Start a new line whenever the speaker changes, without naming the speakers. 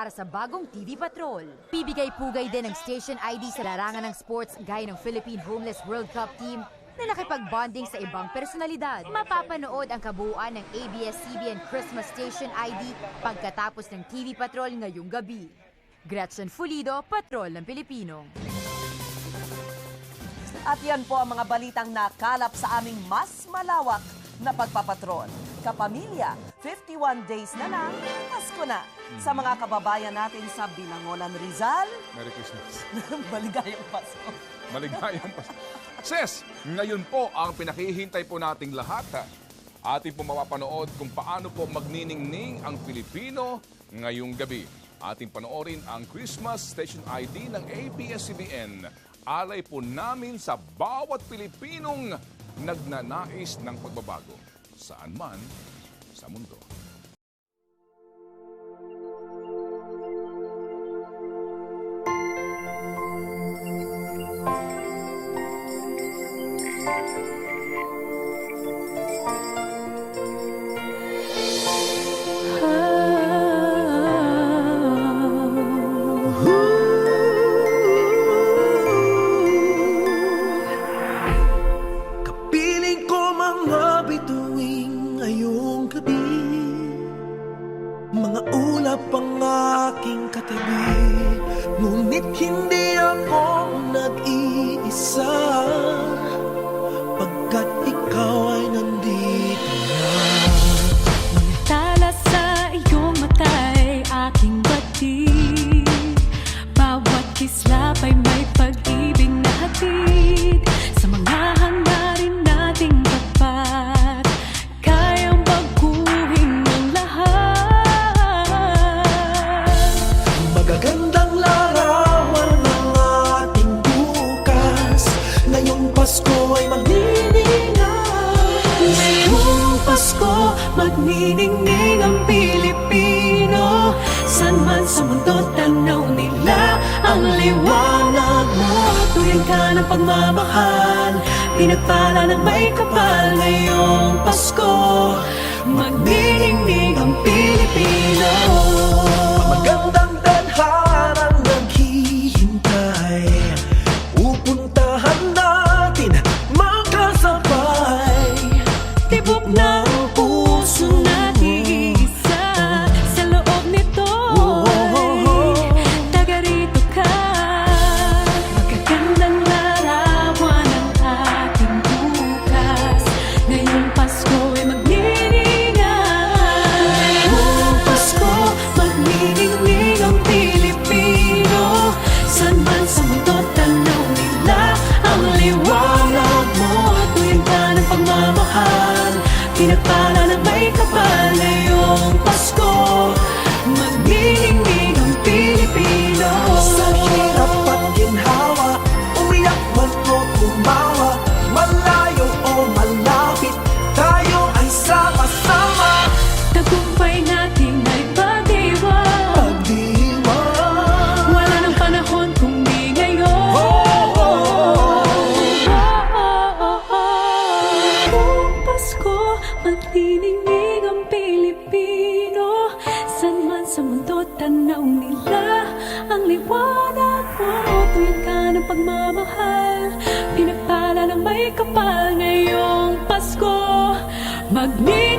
para sa bagong TV Patrol. Bibigay pugay din ng station ID sa larangan ng sports gaya ng Philippine Homeless World Cup Team na nakipag-bonding sa ibang personalidad. Mapapanood ang kabuuan ng ABS-CBN Christmas Station ID pagkatapos ng TV Patrol ngayong gabi. Gretchen Fulido, Patrol ng Pilipino.
At yan po ang mga balitang nakalap sa aming mas malawak na pagpapatrol. Kapamilya, 51 days na lang, Pasko na. Sa mga kababayan natin sa Binangonan Rizal,
Merry Christmas.
maligayang Pasko.
Maligayang pas. Ses, ngayon po ang pinakihintay po nating lahat. ha. Ating po mapapanood kung paano po magniningning ang Pilipino ngayong gabi. Ating panoorin ang Christmas Station ID ng ABS-CBN. Alay po namin sa bawat Pilipinong nagnanais ng pagbabago. Saan man sa mundo.
Hindi ako nag-iisa Pagkat ikaw
sa mundo, tanaw nila ang liwanag mo. Tuyan ka ng pagmamahal Pinagpala ng may kapal Ngayong Pasko, magniningning ang Pilipino Pinagpala liwanag mo Tuyan ka ng pagmamahal. Pinagpala ng may kapal Ngayong Pasko. Magniningning